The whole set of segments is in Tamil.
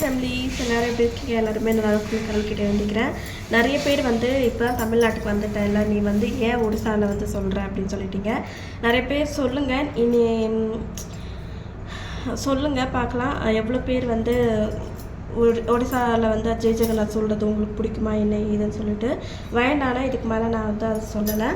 ஃபேமிலிஸ் எல்லாரும் எப்படி இருக்கீங்க எல்லாருமே நல்லா இருக்கும் கடவுள்கிட்ட வேண்டிக்கிறேன். நிறைய பேர் வந்து இப்போ தமிழ்நாட்டுக்கு தமிழ்நாட்டுக்கு இல்லை நீ வந்து ஏன் ஒடிசாவில் வந்து சொல்கிற அப்படின்னு சொல்லிட்டீங்க. நிறைய பேர் சொல்லுங்கள் இனி சொல்லுங்கள் பார்க்கலாம். எவ்வளோ பேர் வந்து ஒடிசாவில் வந்து ஜெய் ஜெகநாத் சொல்கிறது உங்களுக்கு பிடிக்குமா என்ன இதுன்னு சொல்லிட்டு. வேண்டானா இதுக்கு மேலே நான் வந்து அதை சொல்லலை.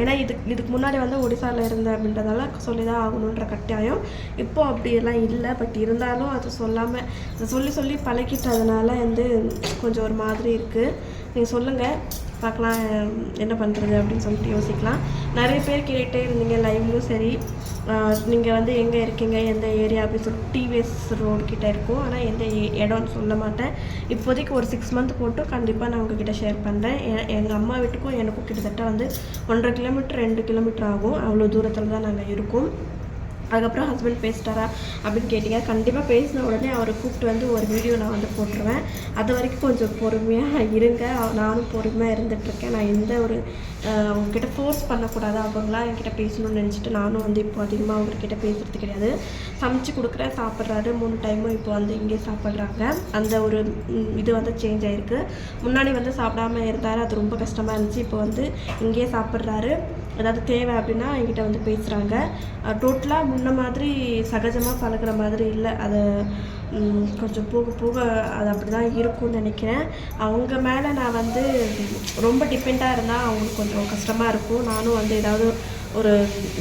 ஏன்னா இதுக்கு இதுக்கு முன்னாடி வந்து ஒடிசாவில் இருந்தேன் அப்படின்றதால சொல்லி தான் ஆகணுன்ற கட்டாயம். இப்போ அப்படியெல்லாம் இல்லை. பட் இருந்தாலும் அது சொல்லாமல் அதை சொல்லி சொல்லி பழகிட்டதுனால வந்து கொஞ்சம் ஒரு மாதிரி இருக்குது நீங்கள் சொல்லுங்கள் பார்க்கலாம் என்ன பண்ணுறது அப்படின்னு சொல்லிட்டு யோசிக்கலாம். நிறைய பேர் கேட்டுகிட்டே இருந்தீங்க லைவ்லையும் சரி. நீங்கள் வந்து எங்கே இருக்கீங்க? எந்த ஏரியா? அப்படின்னு சொல்லிட்டு டிவிஎஸ் ரோடு கிட்ட இருக்கும். ஆனால் எந்த இடம்னு சொல்ல மாட்டேன். இப்போதைக்கு ஒரு சிக்ஸ் மந்த் போட்டு கண்டிப்பாக நான் உங்ககிட்ட ஷேர் பண்ணுறேன் எங்கள் அம்மா வீட்டுக்கும் எனக்கும் கிட்டத்தட்ட வந்து ஒன்றரை கிலோமீட்டர் ரெண்டு கிலோமீட்டர் ஆகும். அவ்வளோ தூரத்தில் தான் நாங்கள் இருக்கோம். அதுக்கப்புறம் ஹஸ்பண்ட் பேசிட்டாரா அப்படின்னு கேட்டிங்க. கண்டிப்பாக பேசின உடனே அவரை கூப்பிட்டு வந்து ஒரு வீடியோ நான் வந்து போட்டுருவேன். அது வரைக்கும் கொஞ்சம் பொறுமையாக இருங்க. நானும் பொறுமையாக இருந்துகிட்ருக்கேன் நான் எந்த ஒரு அஹ், அவங்கக்கிட்ட ஃபோர்ஸ் பண்ணக்கூடாது. அவங்களா என்கிட்ட பேசணும்னு நினச்சிட்டு நானும் வந்து இப்போ அதிகமாக அவங்கக்கிட்ட பேசுகிறது கிடையாது. சமைச்சு கொடுக்குறேன். சாப்பிட்றாரு. மூணு டைமும் இப்போ வந்து இங்கே சாப்பிட்றாங்க. அந்த ஒரு இது வந்து சேஞ்ச் ஆகிருக்கு முன்னாடி வந்து சாப்பிடாம இருந்தார். அது ரொம்ப கஷ்டமாக இருந்துச்சு. இப்போ வந்து இங்கேயே சாப்பிட்றாரு. ஏதாவது தேவை அப்படின்னா என்கிட்ட வந்து பேசுகிறாங்க டோட்டலாக முன்ன மாதிரி சகஜமாக பழகுற மாதிரி இல்லை. அதை கொஞ்சம் போக போக அது அப்படி தான் இருக்கும்னு நினைக்கிறேன். அவங்க மேலே நான் வந்து ரொம்ப டிபெண்ட்டாக இருந்தால் அவங்களுக்கு கொஞ்சம் கஷ்டமாக இருக்கும். நானும் வந்து ஏதாவது ஒரு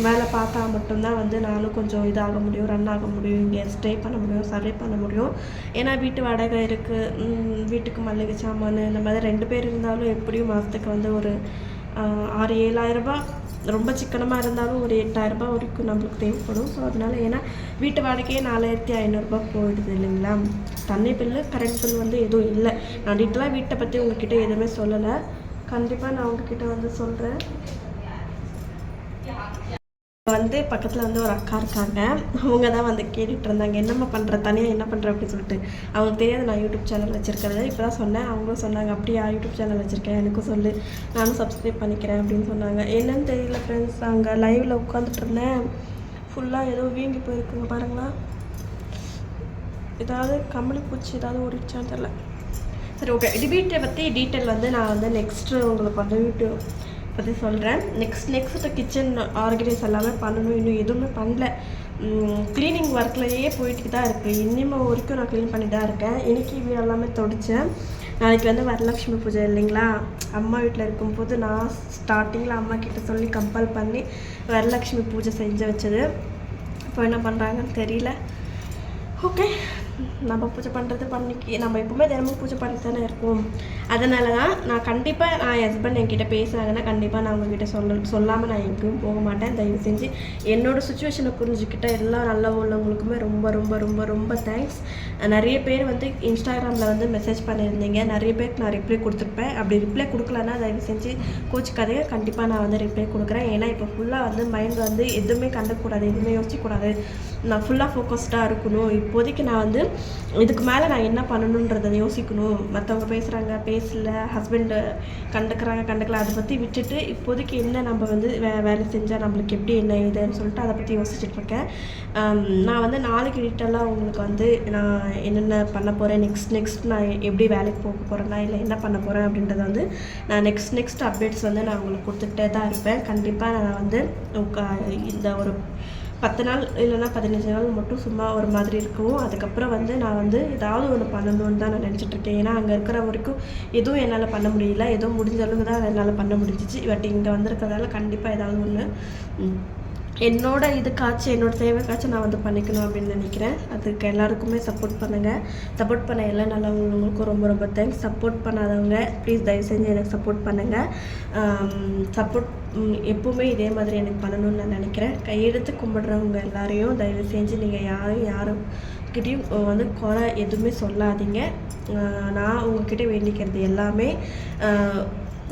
வேலை பார்த்தா மட்டும்தான் வந்து நானும் கொஞ்சம் இதாக முடியும் ரன் ஆக முடியும். இங்கே ஸ்டே பண்ண முடியும் சர்வே பண்ண முடியும். ஏன்னா வீட்டு வாடகை இருக்குது வீட்டுக்கு மளிகை சாமான் இந்த மாதிரி ரெண்டு பேர் இருந்தாலும் எப்படியும் மாதத்துக்கு வந்து ஒரு ஆறு ஏழாயிரம் ரூபாய். ரொம்ப சிக்கனமாக இருந்தாலும் ஒரு எட்டாயிரம் ரூபாய் வரைக்கும் நம்மளுக்கு தேவைப்படும். ஸோ அதனால் ஏன்னா வீட்டு வாடகையே நாலாயிரத்தி ஐநூறுரூபா போயிடுது இல்லைங்களா? தண்ணி பில்லு கரண்ட் பில் வந்து எதுவும் இல்லை. நான் டீட்டெயிலாக வீட்டை பற்றி உங்ககிட்ட எதுவுமே சொல்லலை. கண்டிப்பாக நான் உங்ககிட்ட வந்து சொல்கிறேன் வந்து பக்கத்தில் வந்து ஒரு அக்கா இருக்காங்க. அவங்க தான் வந்து கேட்டுட்டு இருந்தாங்க. என்னம்மா பண்ணுற தனியாக என்ன பண்ணுற அப்படின்னு சொல்லிட்டு. அவங்களுக்கு தெரியாது நான் யூடியூப் சேனல் வச்சுருக்கிறது. இப்போ தான் சொன்னேன். அவங்களும் சொன்னாங்க அப்படியா யூடியூப் சேனல் வச்சுருக்கேன். எனக்கும் சொல்லு. நானும் சப்ஸ்கிரைப் பண்ணிக்கிறேன் அப்படின்னு சொன்னாங்க. என்னன்னு தெரியல ஃப்ரெண்ட்ஸ் அங்கே லைவில் உட்காந்துட்டு இருந்தேன். ஃபுல்லாக ஏதோ வீங்கி போயிருக்குங்க பாருங்களா ஏதாவது கம்பளி பூச்சி ஏதாவது ஓடிடுச்சான்னு தெரில சரி ஓகே இது வீட்டை பற்றி டீட்டெயில் வந்து நான் வந்து நெக்ஸ்ட்டு உங்களுக்கு வந்து வீட்டு பற்றி சொல்கிறேன் நெக்ஸ்ட் நெக்ஸ்ட்டு கிச்சன் ஆர்கனைஸ் எல்லாமே பண்ணணும். இன்னும் எதுவுமே பண்ணல. க்ளீனிங் ஒர்க்லையே போயிட்டு தான் இருக்குது இனிமேல் வரைக்கும் நான் க்ளீன் பண்ணி தான் இருக்கேன். இன்னைக்கு வீடு எல்லாமே தொடித்தேன் நாளைக்கு வந்து வரலட்சுமி பூஜை இல்லைங்களா? அம்மா வீட்டில் இருக்கும்போது நான் ஸ்டார்டிங்கில் அம்மா கிட்ட சொல்லி கம்பல் பண்ணி வரலட்சுமி பூஜை செஞ்சு வச்சது. இப்போ என்ன பண்ணுறாங்கன்னு தெரியல. ஓகே நம்ம பூஜை பண்ணுறது பண்ணிக்கி நம்ம எப்பவுமே தினமும் பூஜை பண்ணி தானே இருக்கோம். அதனால தான் நான் கண்டிப்பாக நான் என் ஹஸ்பண்ட் என்கிட்ட பேசுனாங்கன்னா கண்டிப்பாக நான் உங்ககிட்ட சொல்ல சொல்லாமல் நான் எங்கேயும் போக மாட்டேன். தயவு செஞ்சு என்னோட சுச்சுவேஷனை புரிஞ்சுக்கிட்ட எல்லா நல்ல உள்ளவங்களுக்குமே ரொம்ப ரொம்ப ரொம்ப ரொம்ப தேங்க்ஸ் நிறைய பேர் வந்து இன்ஸ்டாகிராமில் வந்து மெசேஜ் பண்ணியிருந்தீங்க. நிறைய பேருக்கு நான் ரிப்ளை கொடுத்துருப்பேன். அப்படி ரிப்ளை கொடுக்கலன்னா தயவு செஞ்சு கோச்சிக்காதீங்க கண்டிப்பாக நான் வந்து ரிப்ளை கொடுக்குறேன். ஏன்னா இப்போ ஃபுல்லாக வந்து மைண்ட் வந்து எதுவுமே கண்டக்கூடாது எதுவுமே யோசிக்கக்கூடாது. நான் ஃபுல்லாக ஃபோக்கஸ்டாக இருக்கணும். இப்போதைக்கு நான் வந்து இதுக்கு மேலே நான் என்ன பண்ணணுன்றதை யோசிக்கணும். மற்றவங்க பேசுகிறாங்க பேசல ஹஸ்பண்டு கண்டுக்கிறாங்க கண்டுக்கல அதை பற்றி விட்டுட்டு இப்போதைக்கு என்ன நம்ம வந்து வே வேலை செஞ்சால் நம்மளுக்கு எப்படி என்ன இதுன்னு சொல்லிட்டு அதை பற்றி யோசிச்சுட்ருக்கேன் நான் வந்து நாளைக்கு டீட்டெயிலாக உங்களுக்கு வந்து நான் என்னென்ன பண்ண போகிறேன் நெக்ஸ்ட் நெக்ஸ்ட் நான் எப்படி வேலைக்கு போக போகிறேன்னா இல்லை என்ன பண்ண போகிறேன் அப்படின்றத வந்து நான் நெக்ஸ்ட் நெக்ஸ்ட் அப்டேட்ஸ் வந்து நான் உங்களுக்கு கொடுத்துக்கிட்டே தான் இருப்பேன். கண்டிப்பாக நான் வந்து இந்த ஒரு பத்து நாள் இல்லைன்னா பதினஞ்சு நாள் மட்டும் சும்மா ஒரு மாதிரி இருக்கும். அதுக்கப்புறம் வந்து நான் வந்து ஏதாவது ஒன்று பண்ணணும்னு தான் நான் நினச்சிட்ருக்கேன் ஏன்னா அங்கே இருக்கிற வரைக்கும் எதுவும் என்னால் பண்ண முடியல. ஏதோ முடிஞ்ச அளவுக்கு தான் என்னால் பண்ண முடிஞ்சிச்சு. பட் இங்கே வந்திருக்கிறதால கண்டிப்பாக ஏதாவது ஒன்று என்னோட இதுக்காச்சும் என்னோட தேவைக்காச்சும் நான் வந்து பண்ணிக்கணும் அப்படின்னு நினைக்கிறேன். அதுக்கு எல்லாருக்குமே சப்போர்ட் பண்ணுங்கள் சப்போர்ட் பண்ண எல்லா நல்லவங்களுக்கும் ரொம்ப ரொம்ப தேங்க்ஸ் சப்போர்ட் பண்ணாதவங்க ப்ளீஸ் தயவு செஞ்சு எனக்கு சப்போர்ட் பண்ணுங்கள் சப்போர்ட் எப்பவுமே இதே மாதிரி எனக்கு பண்ணணும்னு நான் நினைக்கிறேன். கையெடுத்து கும்பிடுறவங்க எல்லாரையும் தயவு செஞ்சு நீங்கள் யாரும் யாரும் கிட்டேயும் வந்து குறை எதுவுமே சொல்லாதீங்க. நான் உங்ககிட்ட வேண்டிக்கிறது எல்லாமே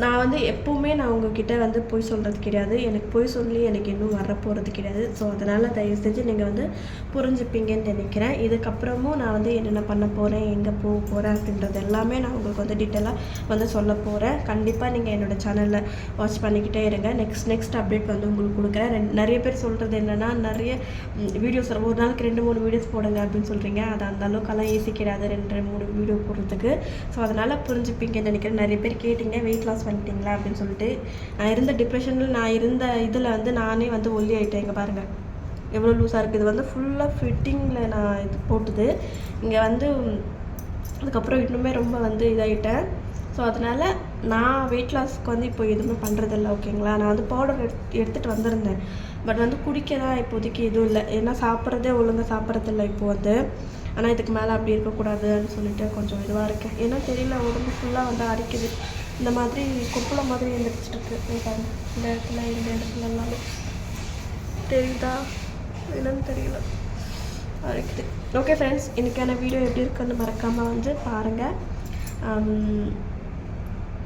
நான் வந்து எப்போவுமே நான் உங்ககிட்ட வந்து பொய் சொல்கிறது கிடையாது. எனக்கு பொய் சொல்லி எனக்கு இன்னும் வர போகிறது கிடையாது. ஸோ அதனால் தயவு செஞ்சு நீங்கள் வந்து புரிஞ்சுப்பீங்கன்னு நினைக்கிறேன். இதுக்கப்புறமும் நான் வந்து என்னென்ன பண்ண போகிறேன் எங்கே போக போகிறேன் அப்படின்றது எல்லாமே நான் உங்களுக்கு வந்து டீட்டெயிலாக வந்து சொல்ல போகிறேன் கண்டிப்பாக நீங்கள் என்னோடய சேனலில் வாட்ச் பண்ணிக்கிட்டே இருங்க. நெக்ஸ்ட் நெக்ஸ்ட் அப்டேட் வந்து உங்களுக்கு கொடுக்குறேன். நிறைய பேர் சொல்கிறது என்னென்னா நிறைய வீடியோஸ் ஒரு நாளைக்கு ரெண்டு மூணு வீடியோஸ் போடுங்க அப்படின்னு சொல்கிறீங்க அது அந்த அளவுக்கெல்லாம் ஈஸி கிடையாது. ரெண்டு மூணு வீடியோ போடுறதுக்கு. ஸோ அதனால் புரிஞ்சுப்பீங்கன்னு நினைக்கிறேன். நிறைய பேர் கேட்டிங்க. வெயிட் லாஸ் பண்ணிட்டீங்களா அப்படின்னு சொல்லிட்டு நான் இருந்த டிப்ரெஷனில் நான் இருந்த இதில் வந்து நானே வந்து ஒல்லி ஆகிட்டேன் இங்கே பாருங்கள் எவ்வளோ லூஸாக இருக்குது இது வந்து ஃபுல்லாக ஃபிட்டிங்கில் நான் இது போட்டுது. இங்கே வந்து அதுக்கப்புறம் இன்னுமே ரொம்ப வந்து இதாகிட்டேன் ஸோ அதனால் நான் வெயிட் லாஸ்க்கு வந்து இப்போ எதுவுமே பண்ணுறதில்ல ஓகேங்களா நான் வந்து பவுடர் எடுத்து எடுத்துகிட்டு வந்திருந்தேன். பட் வந்து குடிக்க தான் இப்போதைக்கு எதுவும் இல்லை. ஏன்னா சாப்பிட்றதே ஒழுங்காக சாப்பிட்றதில்ல இப்போ வந்து. ஆனால் இதுக்கு மேலே அப்படி இருக்கக்கூடாதுன்னு சொல்லிட்டு கொஞ்சம் இதுவாக இருக்கேன். ஏன்னா தெரியல உடம்பு ஃபுல்லாக வந்து அரிக்குது. இந்த மாதிரி கொப்பளம் மாதிரி எழுந்திரிச்சிருக்கு இந்த இடத்துல இந்த இடத்துல எல்லாமே. தெரியுதா? என்னன்னு தெரியல. இருக்குது ஓகே ஃப்ரெண்ட்ஸ் இன்றைக்கான வீடியோ எப்படி இருக்குன்னு மறக்காமல் வந்து பாருங்கள் um,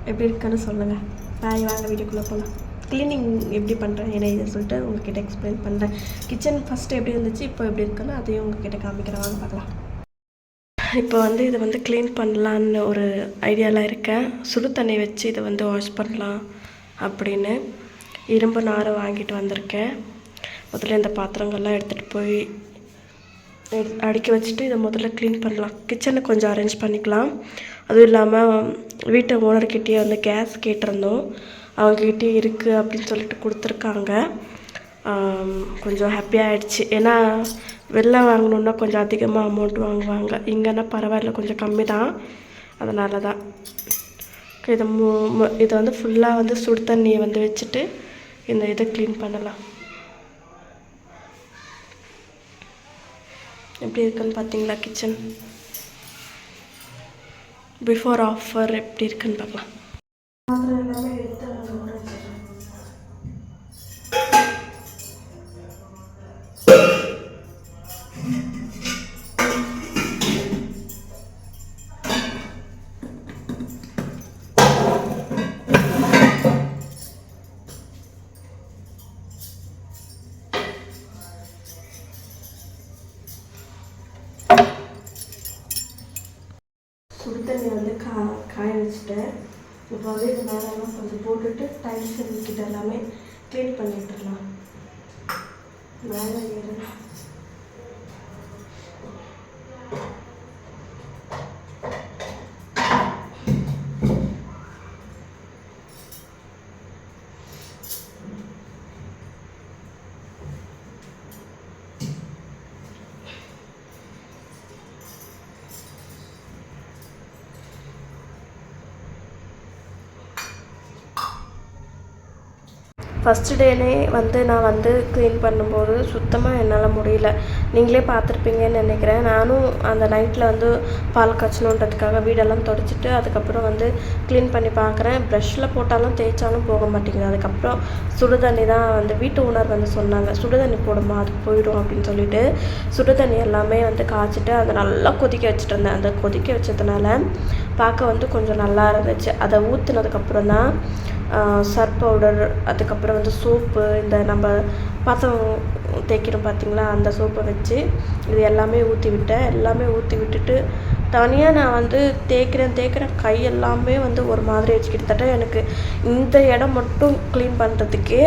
எப்படி இருக்குன்னு சொல்லுங்கள் பாய் வாங்க வீடியோக்குள்ளே போகலாம் க்ளீனிங் எப்படி பண்ணுறேன் என்ன இதை சொல்லிட்டு உங்ககிட்ட எக்ஸ்பிளைன் பண்ணுறேன் கிச்சன் ஃபஸ்ட்டு எப்படி இருந்துச்சு இப்போ எப்படி இருக்குன்னு அதையும் உங்ககிட்ட காமிக்கிறேன். வாங்க பார்க்கலாம். இப்போ வந்து இதை வந்து க்ளீன் பண்ணலான்னு ஒரு ஐடியாவில் இருக்கேன். சுடு தண்ணி வச்சு இதை வந்து வாஷ் பண்ணலாம் அப்படின்னு இரும்பு நாரை வாங்கிட்டு வந்திருக்கேன். முதல்ல இந்த பாத்திரங்கள்லாம் எடுத்துகிட்டு போய் அடுக்கி வச்சுட்டு இதை முதல்ல க்ளீன் பண்ணலாம். கிச்சனை கொஞ்சம் அரேஞ்ச் பண்ணிக்கலாம். அதுவும் இல்லாமல் வீட்டை ஓனர்கிட்டயே வந்து கேஸ் கேட்டிருந்தோம். அவங்ககிட்டயே இருக்குது அப்படின்னு சொல்லிட்டு கொடுத்துருக்காங்க. கொஞ்சம் ஹாப்பியாக ஆகிடுச்சி ஏன்னா வெளில வாங்கணுன்னா கொஞ்சம் அதிகமாக அமௌண்ட் வாங்குவாங்க. இங்கேனா பரவாயில்ல கொஞ்சம் கம்மி தான் அதனால தான் இதை மு இதை வந்து ஃபுல்லாக வந்து சுடு தண்ணியை வந்து வச்சுட்டு இந்த இதை க்ளீன் பண்ணலாம். எப்படி இருக்குன்னு பார்த்தீங்களா கிச்சன் பிஃபோர் ஆஃபர் எப்படி இருக்குன்னு பார்க்கலாம். எடுத்து வச்சுட்டேன் இப்போ வந்து இது மேலெல்லாம் கொஞ்சம் போட்டுட்டு டைல்ஸ் கிட்ட எல்லாமே க்ளீன் பண்ணிட்டுருலாம் மேலே ஃபஸ்ட்டு டேனே வந்து நான் வந்து க்ளீன் பண்ணும்போது சுத்தமாக என்னால் முடியல. நீங்களே பார்த்துருப்பீங்கன்னு நினைக்கிறேன். நானும் அந்த நைட்டில் வந்து பால் காய்ச்சணுன்றதுக்காக வீடெல்லாம் தொடச்சிட்டு அதுக்கப்புறம் வந்து க்ளீன் பண்ணி பார்க்குறேன். ப்ரஷ்ஷில் போட்டாலும் தேய்ச்சாலும் போக மாட்டேங்குது. அதுக்கப்புறம் சுடு தண்ணி தான் வந்து வீட்டு ஓனர் வந்து சொன்னாங்க. சுடு தண்ணி போடுமா அது போயிடும் அப்படின்னு சொல்லிட்டு சுடு தண்ணி எல்லாமே வந்து காய்ச்சிட்டு அதை நல்லா கொதிக்க வச்சுட்டு இருந்தேன். அந்த கொதிக்க வச்சதுனால பார்க்க வந்து கொஞ்சம் நல்லா இருந்துச்சு. அதை ஊற்றுனதுக்கப்புறம் தான் சர்ப் பவுடர் அதுக்கப்புறம் வந்து சோப்பு இந்த நம்ம பாத்திரம் தேய்க்கிறோம் பார்த்தீங்களா அந்த சோப்பை வச்சு இது எல்லாமே ஊற்றி விட்டேன். எல்லாமே ஊற்றி விட்டுட்டு தனியாக நான் வந்து தேய்க்கிறேன் தேய்க்கிறேன். கை எல்லாமே வந்து ஒரு மாதிரி வச்சு கிட்டத்தட்ட எனக்கு இந்த இடம் மட்டும் க்ளீன் பண்ணுறதுக்கே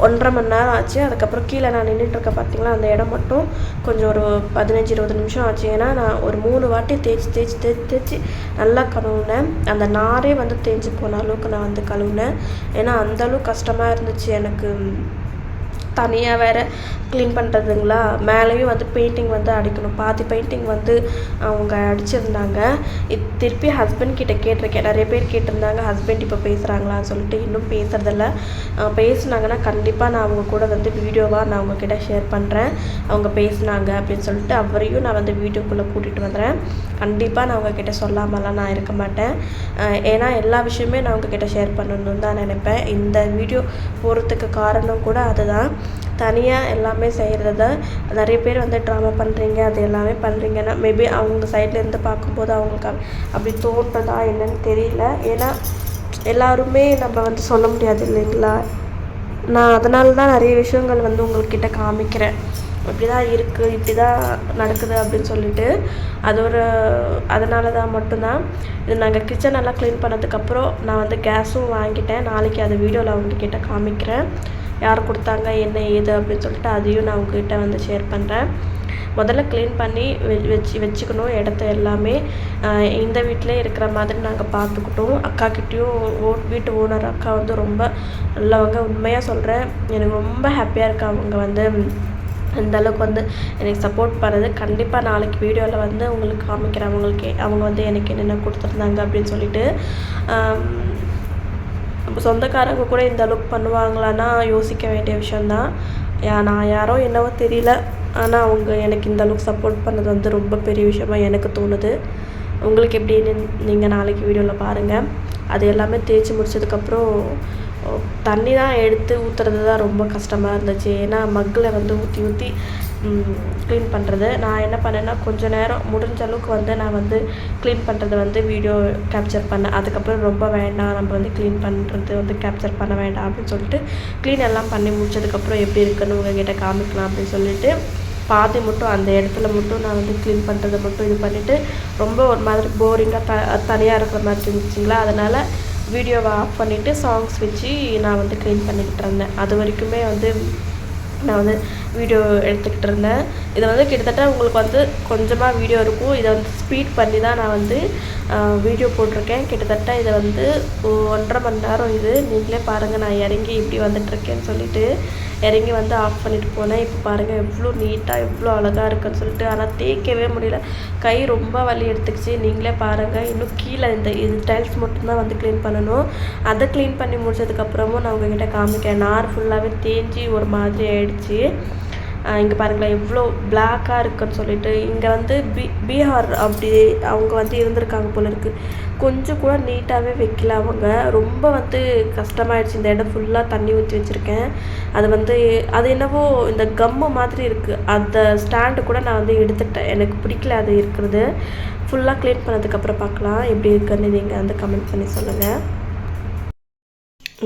ஒன்றரை மணி நேரம் ஆச்சு. அதுக்கப்புறம் கீழே நான் நின்றுட்டுருக்கேன் பார்த்தீங்களா அந்த இடம் மட்டும் கொஞ்சம் ஒரு பதினஞ்சு இருபது நிமிஷம் ஆச்சு. ஏன்னா நான் ஒரு மூணு வாட்டி தேய்ச்சி தேய்ச்சி தேய்ச்சி தேய்ச்சி நல்லா கழுவுனேன். அந்த நாரே வந்து தேய்ச்சி போன அளவுக்கு நான் வந்து கழுவுனேன். ஏன்னா அந்த அளவுக்கு கஷ்டமாக இருந்துச்சு எனக்கு. தனியாக வேறு க்ளீன் பண்ணுறதுங்களா மேலேயும் வந்து பெயிண்டிங் வந்து அடிக்கணும். பாதி பெயிண்டிங் வந்து அவங்க அடிச்சிருந்தாங்க. இது திருப்பி ஹஸ்பண்ட் கிட்டே கேட்டிருக்கேன். நிறைய பேர் கேட்டிருந்தாங்க ஹஸ்பண்ட் இப்போ பேசுகிறாங்களான்னு சொல்லிட்டு இன்னும் பேசுறதில்ல. பேசுனாங்கன்னா கண்டிப்பாக நான் அவங்க கூட வந்து வீடியோவாக நான் உங்ககிட்ட ஷேர் பண்ணுறேன் அவங்க பேசுனாங்க அப்படின்னு சொல்லிட்டு அவரையும் நான் வந்து வீடியோக்குள்ளே கூட்டிகிட்டு வந்துடுறேன். கண்டிப்பாக நான் அவங்கக்கிட்ட சொல்லாமலாம் நான் இருக்க மாட்டேன். ஏன்னா எல்லா விஷயமே நான் அவங்கக்கிட்ட ஷேர் பண்ணணும்னு தான் நினைப்பேன். இந்த வீடியோ போகிறதுக்கு காரணம் கூட அதுதான். தனியாக எல்லாமே செய்கிறத நிறைய பேர் வந்து ட்ராமா பண்ணுறீங்க அது எல்லாமே பண்ணுறீங்கன்னா மேபி அவங்க சைட்லேருந்து பார்க்கும்போது அவங்களுக்கு அப்படி தோன்றதா என்னன்னு தெரியல. ஏன்னா எல்லாருமே நம்ம வந்து சொல்ல முடியாது இல்லைங்களா? நான் அதனால தான் நிறைய விஷயங்கள் வந்து உங்கள்கிட்ட காமிக்கிறேன். இப்படி தான் இருக்குது இப்படி தான் நடக்குது அப்படின்னு சொல்லிட்டு அது ஒரு அதனால தான் மட்டும்தான். இது நாங்கள் கிச்சன் எல்லாம் க்ளீன் பண்ணதுக்கப்புறம் நான் வந்து கேஸும் வாங்கிட்டேன். நாளைக்கு அது வீடியோவில் அவங்கக்கிட்ட காமிக்கிறேன். யார் கொடுத்தாங்க என்ன ஏது அப்படின்னு சொல்லிட்டு அதையும் நான் உங்ககிட்ட வந்து ஷேர் பண்ணுறேன் முதல்ல க்ளீன் பண்ணி வச்சு வச்சுக்கணும் இடத்த எல்லாமே. இந்த வீட்டிலே இருக்கிற மாதிரி நாங்கள் பார்த்துக்கிட்டோம். அக்காக்கிட்டேயும் ஓ வீட்டு ஓனர் அக்கா வந்து ரொம்ப நல்லவங்க. உண்மையாக சொல்கிறேன் எனக்கு ரொம்ப ஹாப்பியாக இருக்கு அவங்க வந்து. இந்த அளவுக்கு வந்து எனக்கு சப்போர்ட் பண்ணுறது கண்டிப்பாக நாளைக்கு வீடியோவில் வந்து உங்களுக்கு காமிக்கிறேன். அவங்களுக்கு அவங்க வந்து எனக்கு என்னென்ன கொடுத்துருந்தாங்க அப்படின்னு சொல்லிட்டு. சொந்தக்காரங்க கூட இந்த அளவுக்கு பண்ணுவாங்களான்னா யோசிக்க வேண்டிய விஷயந்தான் நான் யாரோ என்னவோ தெரியல. ஆனால் அவங்க எனக்கு இந்த அளவுக்கு சப்போர்ட் பண்ணது வந்து ரொம்ப பெரிய விஷயமா எனக்கு தோணுது. உங்களுக்கு எப்படின்னு நீங்கள் நாளைக்கு வீடியோவில் பாருங்கள் அது எல்லாமே தேய்ச்சி முடிச்சதுக்கப்புறம் தண்ணி தான் எடுத்து ஊற்றுறது தான் ரொம்ப கஷ்டமாக இருந்துச்சு. ஏன்னா மக்கில் வந்து ஊற்றி ஊற்றி க்ளீன் பண்ணுறது நான் என்ன பண்ணேன்னா கொஞ்ச நேரம் முடிஞ்ச அளவுக்கு வந்து நான் வந்து க்ளீன் பண்ணுறது வந்து வீடியோ கேப்சர் பண்ணேன். அதுக்கப்புறம் ரொம்ப வேண்டாம் நம்ம வந்து க்ளீன் பண்ணுறது வந்து கேப்சர் பண்ண வேண்டாம் அப்படின்னு சொல்லிட்டு க்ளீன் எல்லாம் பண்ணி முடிச்சதுக்கப்புறம் எப்படி இருக்குன்னு உங்ககிட்ட காமிக்கலாம் அப்படின்னு சொல்லிட்டு பாதி மட்டும் அந்த இடத்துல மட்டும் நான் வந்து க்ளீன் பண்ணுறதை மட்டும் இது பண்ணிவிட்டு ரொம்ப ஒரு மாதிரி போரிங்காக த தனியாக இருக்கிற மாதிரி இருந்துச்சுங்களா? அதனால் வீடியோவை ஆஃப் பண்ணிவிட்டு சாங்ஸ் வச்சு நான் வந்து க்ளீன் பண்ணிக்கிட்டு இருந்தேன். அது வரைக்குமே வந்து நான் வந்து வீடியோ எடுத்துக்கிட்டு இருந்தேன். இதை வந்து கிட்டத்தட்ட உங்களுக்கு வந்து கொஞ்சமாக வீடியோ இருக்கும். இதை வந்து ஸ்பீட் பண்ணி தான் நான் வந்து வீடியோ போட்டிருக்கேன். கிட்டத்தட்ட இதை வந்து ஒன்றரை மணி நேரம் இது. நீங்களே பாருங்கள் நான் இறங்கி இப்படி வந்துட்டுருக்கேன்னு சொல்லிட்டு. இறங்கி வந்து ஆஃப் பண்ணிட்டு போனேன். இப்போ பாருங்கள் எவ்வளோ நீட்டாக எவ்வளோ அழகாக இருக்குன்னு சொல்லிட்டு ஆனால் தேய்க்கவே முடியல. கை ரொம்ப வலி எடுத்துக்கிச்சு. நீங்களே பாருங்கள் இன்னும் கீழே இந்த இது டைல்ஸ் மட்டும்தான் வந்து க்ளீன் பண்ணணும். அதை க்ளீன் பண்ணி முடிச்சதுக்கப்புறமும் நான் உங்ககிட்ட காமிக்கிறேன். நார் ஃபுல்லாகவே தேஞ்சி ஒரு மாதிரி ஆயிடுச்சு. இங்கே பாருங்களேன் எவ்வளோ பிளாக்காக இருக்குன்னு சொல்லிட்டு. இங்கே வந்து பீ பீகார் அப்படி அவங்க வந்து இருந்திருக்காங்க போல இருக்குது கொஞ்சம் கூட நீட்டாகவே வைக்கல அவங்க. ரொம்ப வந்து கஷ்டமாயிடுச்சு இந்த இடம் ஃபுல்லாக தண்ணி ஊற்றி வச்சுருக்கேன். அது வந்து அது என்னவோ இந்த கம்மு மாதிரி இருக்குது அந்த ஸ்டாண்டு கூட நான் வந்து எடுத்துட்டேன். எனக்கு பிடிக்கல அது இருக்கிறது. ஃபுல்லாக க்ளீன் பண்ணதுக்கப்புறம் பார்க்கலாம். எப்படி இருக்குன்னு நீங்கள் வந்து கமெண்ட் பண்ணி சொல்லுங்கள்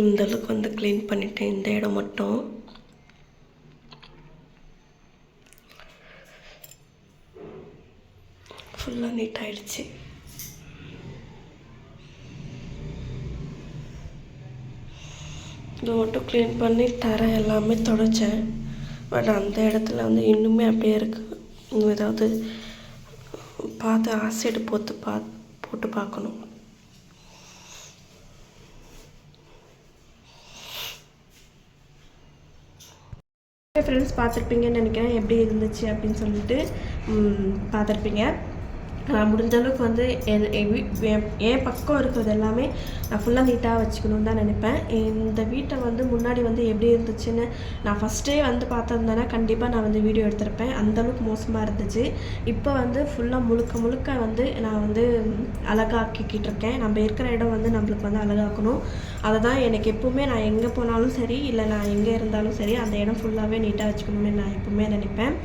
இந்தளவுக்கு வந்து க்ளீன் பண்ணிவிட்டேன் இந்த இடம் மட்டும். ஃபுல்லாக நீட் இது மட்டும் க்ளீன் பண்ணி தர எல்லாமே தொடச்சேன். பட் அந்த இடத்துல வந்து இன்னுமே அப்படியே இருக்குது இன்னும் ஏதாவது பார்த்து ஆசிட் போட்டு பா போட்டு பார்க்கணும். ஃப்ரெண்ட்ஸ் பார்த்துருப்பீங்கன்னு நினைக்கிறேன். எப்படி இருந்துச்சு அப்படின்னு சொல்லிட்டு பார்த்துருப்பீங்க. நான் முடிஞ்ச அளவுக்கு வந்து என் பக்கம் இருக்கிறது எல்லாமே நான் ஃபுல்லாக நீட்டாக வச்சுக்கணுன்னு தான் நினைப்பேன். இந்த வீட்டை வந்து முன்னாடி வந்து எப்படி இருந்துச்சுன்னு நான் ஃபஸ்ட்டே வந்து பார்த்துருந்தேன்னா கண்டிப்பாக நான் வந்து வீடியோ எடுத்திருப்பேன். அந்தளவுக்கு மோசமாக இருந்துச்சு. இப்போ வந்து ஃபுல்லாக முழுக்க முழுக்க வந்து நான் வந்து அழகாக்கிக்கிட்டு இருக்கேன். நம்ம இருக்கிற இடம் வந்து நம்மளுக்கு வந்து அழகாக்கணும். அதை தான் எனக்கு எப்போவுமே நான் எங்கே போனாலும் சரி இல்லை நான் எங்கே இருந்தாலும் சரி அந்த இடம் ஃபுல்லாகவே நீட்டாக வச்சுக்கணும்னு நான் எப்போவுமே நினைப்பேன்.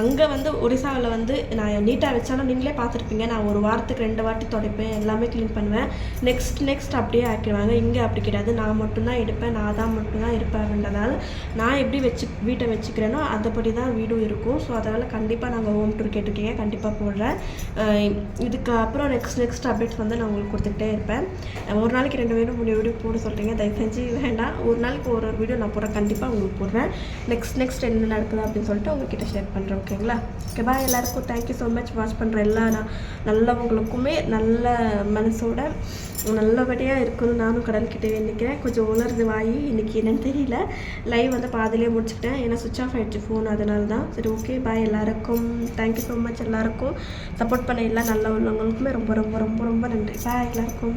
அங்கே வந்து ஒரிசாவில் வந்து நான் நீட்டாக வச்சாலும் நீங்களே பார்த்துருப்பீங்க. நான் ஒரு வாரத்துக்கு ரெண்டு வாட்டி துடைப்பேன் எல்லாமே க்ளீன் பண்ணுவேன். நெக்ஸ்ட் நெக்ஸ்ட் அப்படியே ஆக்கிடுவாங்க. இங்கே அப்படி கிடையாது. நான் மட்டும்தான் எடுப்பேன். நான் தான் மட்டும்தான் இருப்பேன்றதால நான் எப்படி வச்சு வீட்டை வச்சுக்கிறேனோ அதைப்படி தான் வீடும் இருக்கும். ஸோ அதனால் கண்டிப்பாக நாங்கள் ஹோம் டூர் கேட்டிருக்கீங்க. கண்டிப்பாக போடுறேன். இதுக்கப்புறம் நெக்ஸ்ட் நெக்ஸ்ட் அப்டேட்ஸ் வந்து நான் உங்களுக்கு கொடுத்துக்கிட்டே இருப்பேன். ஒரு நாளைக்கு ரெண்டு பேரும் மூணு வீடியோ போட சொல்கிறீங்க தயவு செஞ்சு வேண்டாம். ஒரு நாளைக்கு ஒரு ஒரு வீடியோ நான் போடுறேன். கண்டிப்பாக உங்களுக்கு போடுறேன். நெக்ஸ்ட் நெக்ஸ்ட் என்ன நடக்குது அப்படின்னு சொல்லிட்டு உங்ககிட்ட ஷேர் பண்ணுறேன் ஓகேங்களா? ஓகே பாய் எல்லாருக்கும். தேங்க்யூ ஸோ மச் வாட்ச் பண்ணுற எல்லா நான் நல்லவங்களுக்குமே நல்ல மனசோட நல்லபடியாக இருக்கணும்னு நானும் கடல்கிட்டே நினைக்கிறேன். கொஞ்சம் உணர்ந்து வாயி இன்றைக்கி என்னென்னு தெரியல. லைவ் வந்து பாதிலே முடிச்சுக்கிட்டேன் ஏன்னா சுவிச் ஆஃப் ஆகிடுச்சு ஃபோன் அதனால தான். சரி ஓகே பாய் எல்லாருக்கும். தேங்க்யூ ஸோ மச் எல்லாருக்கும். சப்போர்ட் பண்ண எல்லா நல்ல உள்ளவங்களுக்குமே ரொம்ப ரொம்ப ரொம்ப ரொம்ப நன்றி. பாய் எல்லாருக்கும்.